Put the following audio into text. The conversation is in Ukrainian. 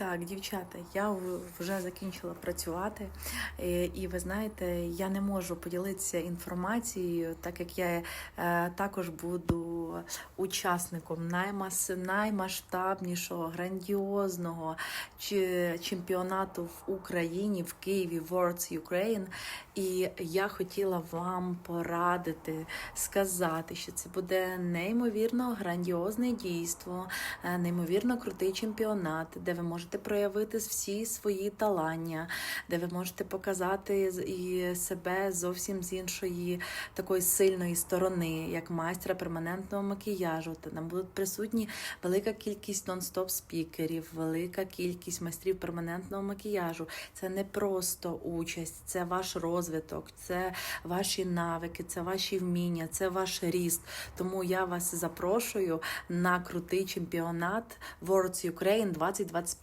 Так, дівчата, я вже закінчила працювати, Е, і ви знаєте, я не можу поділитися інформацією, так як я е, також буду учасником наймас, наймасштабнішого, грандіозного чемпіонату в Україні в Києві Worlds Ukraine. І я хотіла вам порадити, сказати, що це буде неймовірно грандіозне дійство, е, неймовірно крутий чемпіонат, де ви можете проявити всі свої талання, де ви можете показати і себе зовсім з іншої такої сильної сторони, як майстра перманентного макіяжу. Та Там будуть присутні велика кількість нон-стоп спікерів, велика кількість майстрів перманентного макіяжу. Це не просто участь, це ваш розвиток, це ваші навики, це ваші вміння, це ваш ріст. Тому я вас запрошую на крутий чемпіонат Worlds Ukraine 2025.